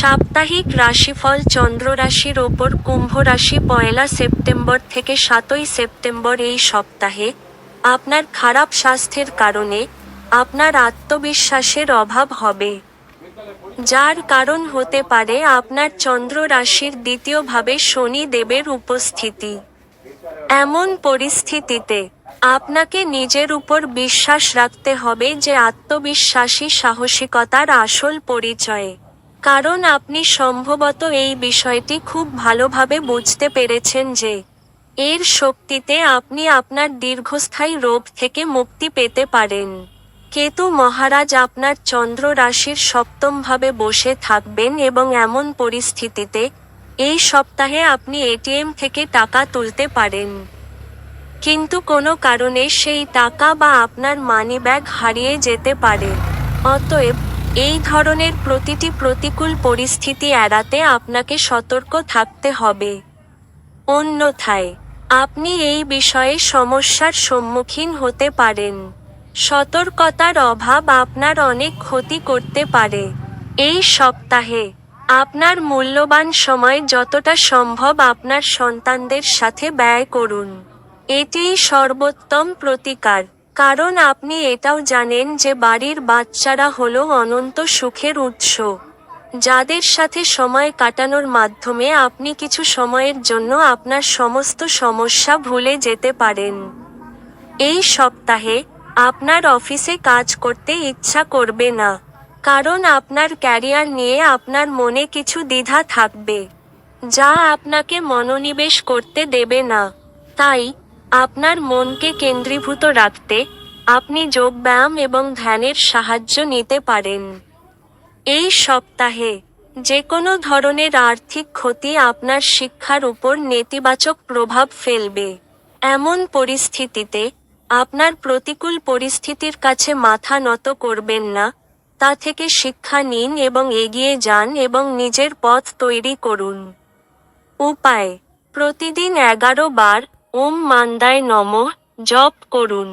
সাপ্তাহিক রাশিফল চন্দ্র রাশির ওপর কুম্ভ রাশি পয়লা সেপ্টেম্বর থেকে সাতই সেপ্টেম্বর এই সপ্তাহে। আপনার খারাপ স্বাস্থ্যের কারণে আপনার আত্মবিশ্বাসের অভাব হবে। যার কারণ হতে পারে আপনার চন্দ্র রাশির দ্বিতীয়ভাবে শনি দেবের উপস্থিতি। এমন পরিস্থিতিতে আপনাকে নিজের উপর বিশ্বাস রাখতে হবে যে আত্মবিশ্বাসী সাহসিকতার আসল পরিচয়। কারণ আপনি সম্ভবত এই বিষয়টি খুব ভালোভাবে বুঝতে পেরেছেন যে এর শক্তিতে আপনি আপনার দীর্ঘস্থায়ী রোগ থেকে মুক্তি পেতে পারেন। কেতু মহারাজ আপনার চন্দ্র রাশির সপ্তমভাবে বসে থাকবেন এবং এমন পরিস্থিতিতে এই সপ্তাহে আপনি এটিএম থেকে টাকা তুলতে পারেন। কিন্তু কোনো কারণে সেই টাকা বা আপনার মানিব্যাগ হারিয়ে যেতে পারে। অতএব এই ধরনের প্রতিটি প্রতিকূল পরিস্থিতি এড়াতে আপনাকে সতর্ক থাকতে হবে। অন্যথায়, আপনি এই বিষয়ে সমস্যার সম্মুখীন হতে পারেন। সতর্কতার অভাব আপনার অনেক ক্ষতি করতে পারে। এই সপ্তাহে, আপনার মূল্যবান সময় যতটা সম্ভব আপনার সন্তানদের সাথে ব্যয় করুন। এটিই সর্বোত্তম প্রতিকার। কারণ আপনি এটাও জানেন যে বাড়ির বাচ্চারা হলো অনন্ত সুখের উৎস। যাদের সাথে সময় কাটানোর মাধ্যমে আপনি কিছু সময়ের জন্য আপনার সমস্ত সমস্যা ভুলে যেতে পারেন। এই সপ্তাহে আপনার অফিসে কাজ করতে ইচ্ছা করবে না, কারণ আপনার ক্যারিয়ার নিয়ে আপনার মনে কিছু দ্বিধা থাকবে, যা আপনাকে মনোনিবেশ করতে দেবে না। তাই আপনার মনকে কেন্দ্রীভূত রাখতে আপনি যোগব্যায়াম এবং ধ্যানের সাহায্য নিতে পারেন। এই সপ্তাহে যে কোনো ধরনের আর্থিক ক্ষতি আপনার শিক্ষার উপর নেতিবাচক প্রভাব ফেলবে। এমন পরিস্থিতিতে আপনার প্রতিকূল পরিস্থিতির কাছে মাথা নত করবেন না, তা থেকে শিক্ষা নিন এবং এগিয়ে যান এবং নিজের পথ তৈরি করুন। উপায়, প্রতিদিন এগারো বার ওম মান্দায় নমঃ জপ করুন।